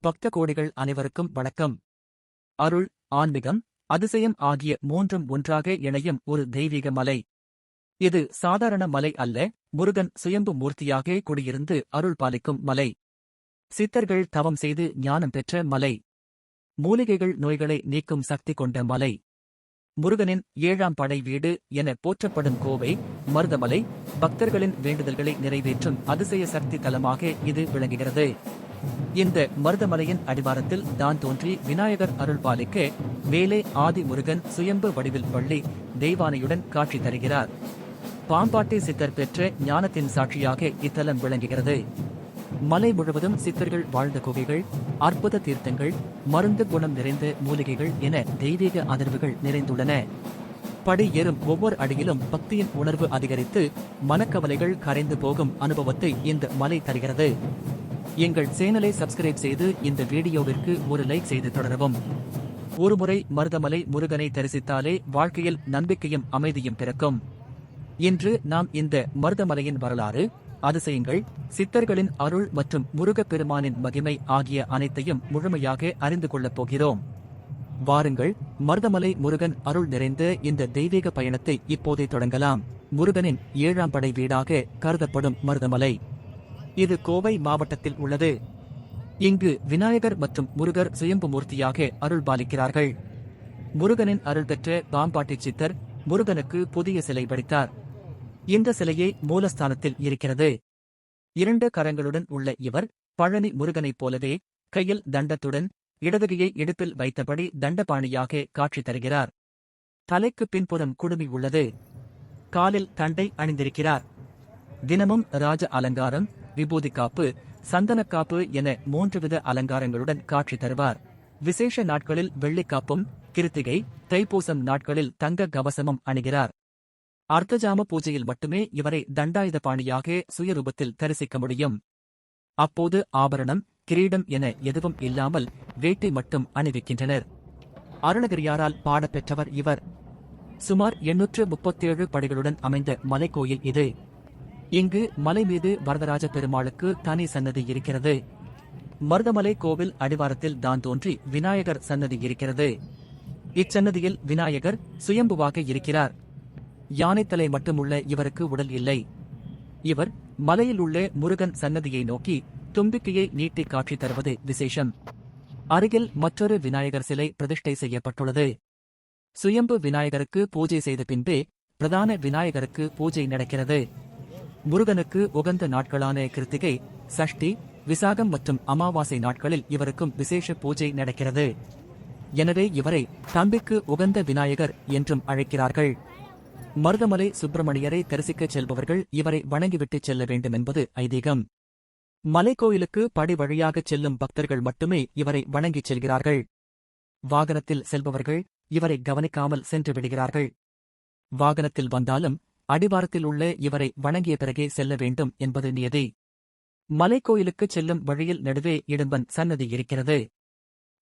பக்த கோடிகள் அனைவருக்கும் வணக்கம். அருள் ஆன்மீகம் அதிசயம் ஆகிய மூன்றும் ஒன்றாக இணையும் ஒரு தெய்வீக மலை. இது சாதாரண மலை அல்ல முருகன் சுயம்பு மூர்த்தியாக குடியிருந்து அருள் பாலிக்கும் மலை. சித்தர்கள் தவம் செய்து ஞானம் பெற்ற மலை. மூலிகைகள் நோய்களை நீக்கும் சக்தி கொண்ட மலை. முருகனின் ஏழாம் படை வீடு என போற்றப்படும் கோவை மருதமலை பக்தர்களின் வேண்டுதல்களை நிறைவேற்றும் அதிசய சக்தி தலமாக இது விளங்குகிறது. இந்த மருதமலையின் அடிவாரத்தில் தான் தோன்றி விநாயகர் அருள்பாலிக்கு மேலே ஆதி முருகன் சுயம்பு வடிவில் பள்ளி தெய்வானையுடன் காட்சி தருகிறார். பாம்பாட்டி சித்தர் பெற்ற ஞானத்தின் சாட்சியாக இத்தலம் விளங்குகிறது. மலை முழுவதும் சித்தர்கள் வாழ்ந்த குகைகள் அற்புத தீர்த்தங்கள் மருந்து குணம் நிறைந்த மூலிகைகள் என தெய்வீக அதிர்வுகள் நிறைந்துள்ளன. படி ஏறும் ஒவ்வொரு அடியிலும் பக்தியின் உணர்வு அதிகரித்து மனக்கவலைகள் கரைந்து போகும் அனுபவத்தை இந்த மலை தருகிறது. எங்கள் சேனலை சப்ஸ்கிரைப் செய்து இந்த வீடியோவிற்கு ஒரு லைக் செய்து தொடரவும். ஒருமுறை மருதமலை முருகனை தரிசித்தாலே வாழ்க்கையில் நம்பிக்கையும் அமைதியும் பிறக்கும். இன்று நாம் இந்த மருதமலையின் வரலாறு அதிசயங்கள் சித்தர்களின் அருள் மற்றும் முருகப் பெருமானின் மகிமை ஆகிய அனைத்தையும் முழுமையாக அறிந்து கொள்ளப் போகிறோம். வாருங்கள் மருதமலை முருகன் அருள் நிறைந்த இந்த தெய்வீக பயணத்தை இப்போதே தொடங்கலாம். முருகனின் ஏழாம் படை வீடாக கருதப்படும் மருதமலை. இது கோவை மாவட்டத்தில் உள்ளது. இங்கு விநாயகர் மற்றும் முருகர் சுயம்பு மூர்த்தியாக அருள் பாலிக்கிறார்கள். முருகனின் அருள் பெற்ற பாம்பாட்டி சித்தர் முருகனுக்கு புதிய சிலை படித்தார் இந்த சிலையே மூலஸ்தானத்தில் இருக்கிறது. இரண்டு கரங்களுடன் உள்ள இவர் பழனி முருகனைப் போலவே கையில் தண்டத்துடன் இடதுகையை இடுப்பில் வைத்தபடி தண்டபாணியாக காட்சி தருகிறார். தலைக்கு பின்புறம் குடுமி உள்ளது. காலில் தண்டை அணிந்திருக்கிறார். தினமும் ராஜ அலங்காரம் விபூதி காப்பு சந்தனக்காப்பு என மூன்று வித அலங்காரங்களுடன் காட்சி தருவார். விசேஷ நாட்களில் வெள்ளிக்காப்பும் கிருத்திகை தைப்பூசம் நாட்களில் தங்க கவசமும் அணிகிறார். அர்த்தஜாம பூஜையில் மட்டுமே இவரை தண்டாயுத பாணியாக சுயரூபத்தில் தரிசிக்க முடியும். அப்போது ஆபரணம் கிரீடம் என எதுவும் இல்லாமல் வேட்டை மட்டும் அணிவிக்கின்றனர். அருணகிரியாரால் பாடப்பெற்றவர் இவர். சுமார் எண்ணூற்று முப்பத்தேழு படிகளுடன் அமைந்த மலைக்கோயில் இது. இங்கு மலை மீது வரதராஜ பெருமாளுக்கு தனி சன்னதி இருக்கிறது. மருதமலை கோவில் அடிவாரத்தில் தான் தோன்றி விநாயகர் சன்னதி இருக்கிறது. இச்சன்னதியில் விநாயகர் சுயம்புவாக இருக்கிறார். யானைத்தலை மட்டுமுள்ள இவருக்கு உடல் இல்லை. இவர் மலையில் உள்ள முருகன் சன்னதியை நோக்கி தும்பிக்கையை நீட்டி காட்சி தருவது விசேஷம். அருகில் மற்றொரு விநாயகர் சிலை பிரதிஷ்டை செய்யப்பட்டுள்ளது. சுயம்பு விநாயகருக்கு பூஜை செய்த பின்பே பிரதான விநாயகருக்கு பூஜை நடக்கிறது. முருகனுக்கு உகந்த நாட்களான கிருத்திகை சஷ்டி விசாகம் மற்றும் அமாவாசை நாட்களில் இவருக்கும் விசேஷ பூஜை நடக்கிறது. எனவே இவரை தம்பிக்கு உகந்த விநாயகர் என்றும் அழைக்கிறார்கள். மருதமலை சுப்பிரமணியரை தரிசிக்கச் செல்பவர்கள் இவரை வணங்கிவிட்டு செல்ல வேண்டும் என்பது ஐதீகம். மலைக்கோயிலுக்கு படி வழியாகச் செல்லும் பக்தர்கள் மட்டுமே இவரை வணங்கிச் செல்கிறார்கள். வாகனத்தில் செல்பவர்கள் இவரை கவனிக்காமல் சென்று விடுகிறார்கள். வாகனத்தில் வந்தாலும் அடிவாரத்தில் உள்ள இவரை வணங்கிய பிறகே செல்ல வேண்டும் என்பது நியதி. மலைக்கோயிலுக்குச் செல்லும் வழியில் நடுவே இடும்பன் சன்னதி இருக்கிறது.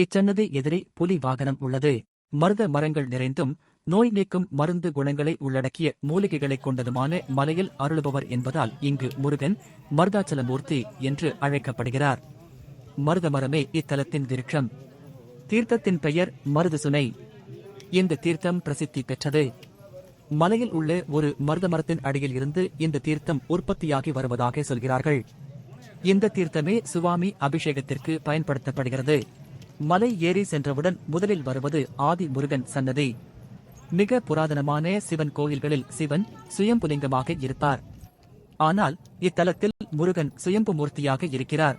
இச்சன்னதி எதிரே புலி வாகனம் உள்ளது. மருத மரங்கள் நிறைந்தும் நோய் நீக்கும் மருந்து குணங்களை உள்ளடக்கிய மூலிகைகளைக் கொண்டதுமான மலையில் அருளுபவர் என்பதால் இங்கு முருகன் மருதாச்சலமூர்த்தி என்று அழைக்கப்படுகிறார். மருத மரமே இத்தலத்தின் விருட்சம். தீர்த்தத்தின் பெயர் மருதுசுனை. இந்த தீர்த்தம் பிரசித்தி பெற்றது. மலையில் உள்ள ஒரு மருத மரத்தின் அடியில் இருந்து இந்த தீர்த்தம் உற்பத்தியாகி வருவதாக சொல்கிறார்கள். இந்த தீர்த்தமே சுவாமி அபிஷேகத்திற்கு பயன்படுத்தப்படுகிறது. மலை ஏறி சென்றவுடன் முதலில் வருவது ஆதி முருகன் சன்னதி. மிக புராதனமான சிவன் கோயில்களில் சிவன் சுயம்புலிங்கமாக இருப்பார். ஆனால் இத்தலத்தில் முருகன் சுயம்பு மூர்த்தியாக இருக்கிறார்.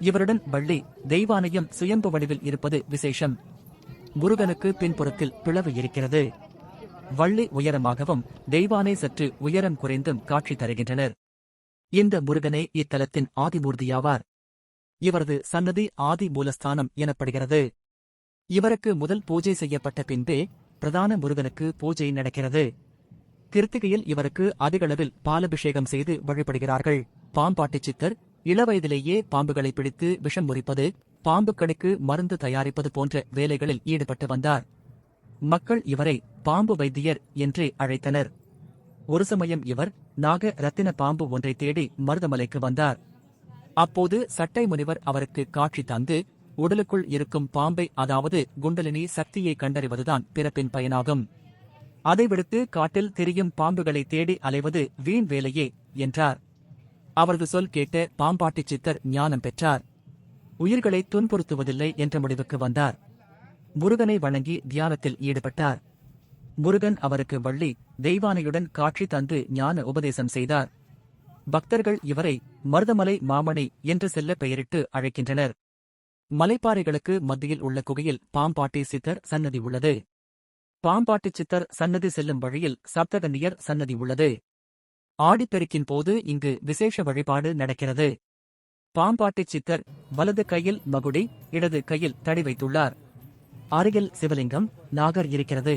இவருடன் வள்ளி தெய்வானையும் சுயம்பு வடிவில் இருப்பது விசேஷம். முருகனுக்கு பின்புறத்தில் பிளவு இருக்கிறது. வள்ளி உயரமாகவும் தெய்வானை சற்று உயரம் குறைந்தும் காட்சி தருகின்றனர். இந்த முருகனே இத்தலத்தின் ஆதிமூர்த்தியாவார். இவரது சன்னதி ஆதி மூலஸ்தானம் எனப்படுகிறது. இவருக்கு முதல் பூஜை செய்யப்பட்ட பின்பே பிரதான முருகனுக்கு பூஜை நடக்கிறது. கிருத்திகையில் இவருக்கு அதிகளவில் பாலபிஷேகம் செய்து வழிபடுகிறார்கள். பாம்பாட்டி சித்தர் இளவயதிலேயே பாம்புகளை பிடித்து விஷம் முறிப்பது பாம்புக்களுக்கு மருந்து தயாரிப்பது போன்ற வேலைகளில் ஈடுபட்டு வந்தார். மக்கள் இவரை பாம்பு வைத்தியர் என்றே அழைத்தனர். ஒரு சமயம் இவர் நாக ரத்தின பாம்பு ஒன்றை தேடி மருதமலைக்கு வந்தார். அப்போது சட்டை முனிவர் அவருக்கு காட்சி தந்து உடலுக்குள் இருக்கும் பாம்பை அதாவது குண்டலினி சக்தியை கண்டறிவதுதான் பிறப்பின் பயனாகும். அதை விடுத்து காட்டில் திரியும் பாம்புகளை தேடி அலைவது வீண் வேலையே என்றார். அவரது சொல் கேட்ட பாம்பாட்டிச் சித்தர் ஞானம் பெற்றார். உயிர்களை துன்புறுத்துவதில்லை என்ற முடிவுக்கு வந்தார். முருகனை வணங்கி தியானத்தில் ஈடுபட்டார். முருகன் அவருக்கு வள்ளி தெய்வானையுடன் காட்சி தந்து ஞான உபதேசம் செய்தார். பக்தர்கள் இவரை மருதமலை மாமணி என்று செல்ல பெயரிட்டு அழைக்கின்றனர். மலைப்பாறைகளுக்கு மத்தியில் உள்ள குகையில் பாம்பாட்டி சித்தர் சன்னதி உள்ளது. பாம்பாட்டி சித்தர் சன்னதி செல்லும் வழியில் சப்தகன்னியர் சன்னதி உள்ளது. ஆடிப்பெருக்கின் போது இங்கு விசேஷ வழிபாடு நடக்கிறது. பாம்பாட்டி சித்தர் வலது கையில் மகுடி இடது கையில் தடி வைத்துள்ளார். அருகில் சிவலிங்கம் நாகர் இருக்கிறது.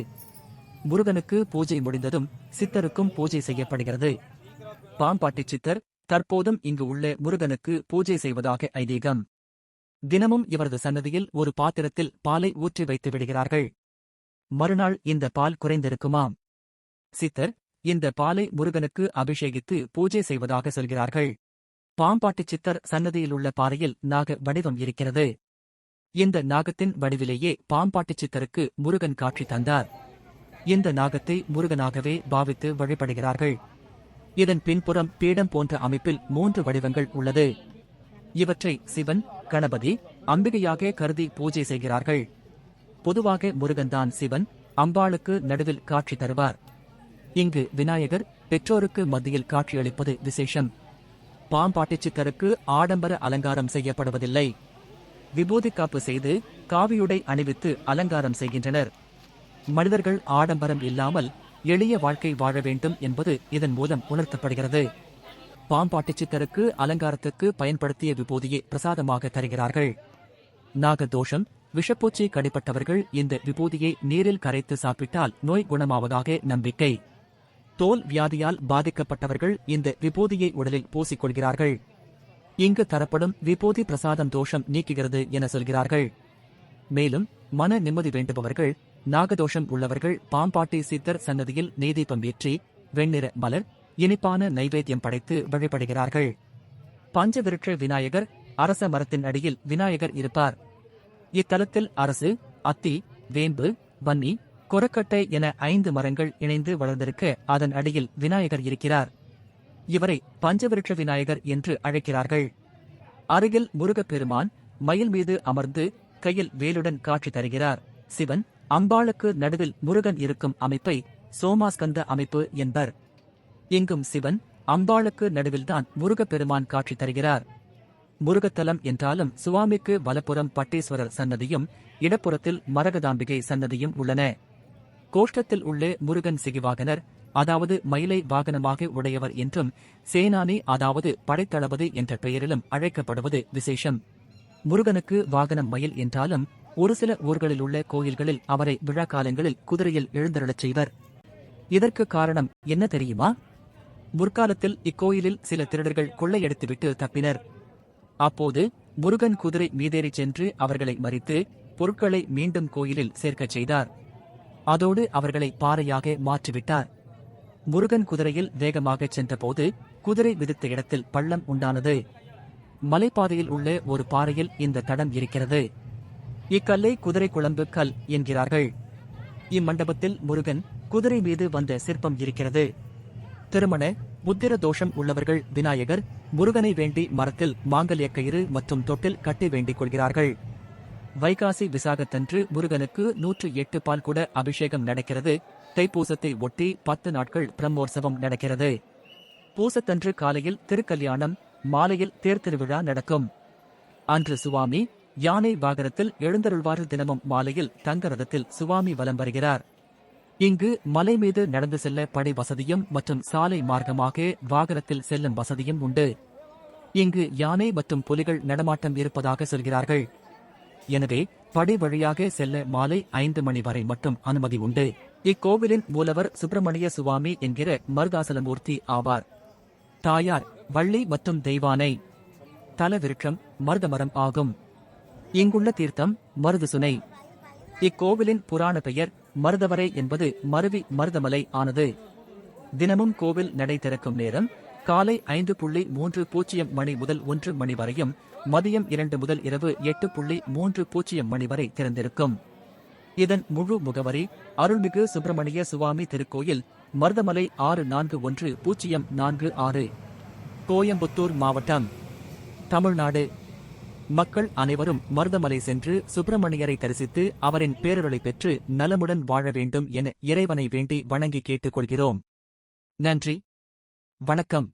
முருகனுக்கு பூஜை முடிந்ததும் சித்தருக்கும் பூஜை செய்யப்படுகிறது. பாம்பாட்டி சித்தர் தற்போதும் இங்கு உள்ள முருகனுக்கு பூஜை செய்வதாக ஐதீகம். தினமும் இவரது சன்னதியில் ஒரு பாத்திரத்தில் பாலை ஊற்றி வைத்து விடுகிறார்கள். மறுநாள் இந்த பால் குறைந்திருக்குமாம். சித்தர் இந்த பாலை முருகனுக்கு அபிஷேகித்து பூஜை செய்வதாக சொல்கிறார்கள். பாம்பாட்டிச் சித்தர் சன்னதியிலுள்ள பாறையில் நாக வடிவம் இருக்கிறது. இந்த நாகத்தின் வடிவிலேயே பாம்பாட்டி சித்தருக்கு முருகன் காட்சி தந்தார். இந்த நாகத்தை முருகனாகவே பாவித்து வழிபடுகிறார்கள்? இதன் பின்புறம் பீடம் போன்ற அமைப்பில் மூன்று வடிவங்கள் உள்ளது. இவற்றை சிவன் கணபதி அம்பிகையாக கருதி பூஜை செய்கிறார்கள். பொதுவாக முருகன்தான் சிவன் அம்பாளுக்கு நடுவில் காட்சி தருவார். இங்கு விநாயகர் பெற்றோருக்கு மத்தியில் காட்சியளிப்பது விசேஷம். பாம்பாட்டிச் சித்தருக்கு ஆடம்பர அலங்காரம் செய்யப்படுவதில்லை. விபூதி காப்பு செய்து காவியுடை அணிவித்து அலங்காரம் செய்கின்றனர். மனிதர்கள் ஆடம்பரம் இல்லாமல் எளிய வாழ்க்கை வாழ வேண்டும் என்பது இதன் மூலம் உணர்த்தப்படுகிறது. பாம்பாட்டி சித்தருக்கு அலங்காரத்துக்கு பயன்படுத்திய விபூதியை பிரசாதமாக தருகிறார்கள். நாகதோஷம் விஷப்பூச்சி கடிப்பட்டவர்கள் இந்த விபூதியை நீரில் கரைத்து சாப்பிட்டால் நோய் குணமாவதாக நம்பிக்கை. தோல் வியாதியால் பாதிக்கப்பட்டவர்கள் இந்த விபூதியை உடலில் பூசிக்கொள்கிறார்கள். இங்கு தரப்படும் விபூதி பிரசாதம் தோஷம் நீக்குகிறது என சொல்கிறார்கள். மேலும் மன நிம்மதி வேண்டுபவர்கள் நாகதோஷம் உள்ளவர்கள் பாம்பாட்டி சித்தர் சன்னதியில் நெய்தீபம் ஏற்றி வெண்ணிற மலர் இனிப்பான நைவேத்தியம் படைத்து வழிபடுகிறார்கள். பஞ்சவிருட்ச விநாயகர் அரச மரத்தின் அடியில் விநாயகர் இருப்பார். இத்தலத்தில் அரசு அத்தி வேம்பு வன்னி கொரக்கட்டை என ஐந்து மரங்கள் இணைந்து வளர்ந்திருக்க அதன் அடியில் விநாயகர் இருக்கிறார். இவரை பஞ்சவிருட்ச விநாயகர் என்று அழைக்கிறார்கள். அருகில் முருகப்பெருமான் மயில் மீது அமர்ந்து கையில் வேலுடன் காட்சி தருகிறார். சிவன் அம்பாளுக்கு நடுவில் முருகன் இருக்கும் அமைப்பை சோமாஸ்கந்த அமைப்பு என்பர். இங்கும் சிவன் அம்பாளுக்கு நடுவில்தான் முருகப்பெருமான் காட்சி தருகிறார். முருகத்தலம் என்றாலும் சுவாமிக்கு வலப்புறம் பட்டீஸ்வரர் சன்னதியும் இடப்புறத்தில் மரகதாம்பிகை சன்னதியும் உள்ளன. கோஷ்டத்தில் உள்ளே முருகன் சிகிவாகனர் அதாவது மயிலை வாகனமாக உடையவர் என்றும் சேனானி அதாவது படைத்தளபதி என்ற பெயரிலும் அழைக்கப்படுவது விசேஷம். முருகனுக்கு வாகனம் மயில் என்றாலும் ஒரு சில ஊர்களில் உள்ள கோயில்களில் அவரை விழா காலங்களில் குதிரையில் எழுந்தருளச் செய்வர். இதற்கு காரணம் என்ன தெரியுமா? முற்காலத்தில் இக்கோயிலில் சில திருடர்கள் கொள்ளையடித்துவிட்டு தப்பினர். அப்போது முருகன் குதிரை மீதேறிச் சென்று அவர்களை மறித்து பொருட்களை மீண்டும் கோயிலில் சேர்க்கச் செய்தார். அதோடு அவர்களை பாறையாக மாற்றிவிட்டார். முருகன் குதிரையில் வேகமாகச் சென்றபோது குதிரை விதித்த இடத்தில் பள்ளம் உண்டானது. மலைப்பாதையில் உள்ள ஒரு பாறையில் இந்த தடம் இருக்கிறது. இக்கல்லை குதிரை குழம்பு கல் என்கிறார்கள். இம்மண்டபத்தில் முருகன் குதிரை மீது வந்த சிற்பம் இருக்கிறது. திருமண புத்திர தோஷம் உள்ளவர்கள் விநாயகர் முருகனை வேண்டி மரத்தில் மாங்கல்ய கயிறு மற்றும் தொட்டில் கட்டி வேண்டிக் கொள்கிறார்கள். வைகாசி விசாகத்தன்று முருகனுக்கு நூற்று எட்டு பால் கூட அபிஷேகம் நடக்கிறது. தைப்பூசத்தை ஒட்டி பத்து நாட்கள் பிரம்மோற்சவம் நடக்கிறது. பூசத்தன்று காலையில் திருக்கல்யாணம் மாலையில் தேர் திருவிழா நடக்கும். அன்று சுவாமி யானை வாகனத்தில் எழுந்தருள்வாறு தினமும் மாலையில் தங்க ரதத்தில் சுவாமி வலம் வருகிறார். இங்கு மலை மீது நடந்து செல்ல படை வசதியும் மற்றும் சாலை மார்க்கமாக வாகனத்தில் செல்லும் வசதியும் உண்டு. இங்கு யானை மற்றும் புலிகள் நடமாட்டம் இருப்பதாக சொல்கிறார்கள். எனவே படை வழியாக செல்ல மாலை ஐந்து மணி வரை மட்டும் அனுமதி உண்டு. இக்கோவிலின் மூலவர் சுப்பிரமணிய சுவாமி என்கிற மருதாசலமூர்த்தி ஆவார். தாயார் வள்ளி மற்றும் தெய்வானை. தலவிருட்சம் மருதமரம் ஆகும். இங்குள்ள தீர்த்தம் மருது சுனை. இக்கோவிலின் புராண பெயர் மருதவரை என்பது மருவி மருதமலை ஆனது. தினமும் கோவில் நடை திறக்கும் நேரம் காலை ஐந்து புள்ளி மூன்று பூஜ்ஜியம் மணி முதல் ஒன்று மணி வரையும் மதியம் இரண்டு முதல் இரவு எட்டு புள்ளி மூன்று பூஜ்ஜியம் மணி வரை திறந்திருக்கும். இதன் முழு முகவரி அருள்மிகு சுப்பிரமணிய சுவாமி திருக்கோயில் மருதமலை ஆறு நான்கு ஒன்று பூஜ்ஜியம் நான்கு ஆறு கோயம்புத்தூர் மாவட்டம் தமிழ்நாடு. மக்கள் அனைவரும் மருதமலை சென்று சுப்பிரமணியரை தரிசித்து அவரின் பேரருளை பெற்று நலமுடன் வாழ வேண்டும் என இறைவனை வேண்டி வணங்கி கேட்டுக்கொள்கிறோம். நன்றி. வணக்கம்.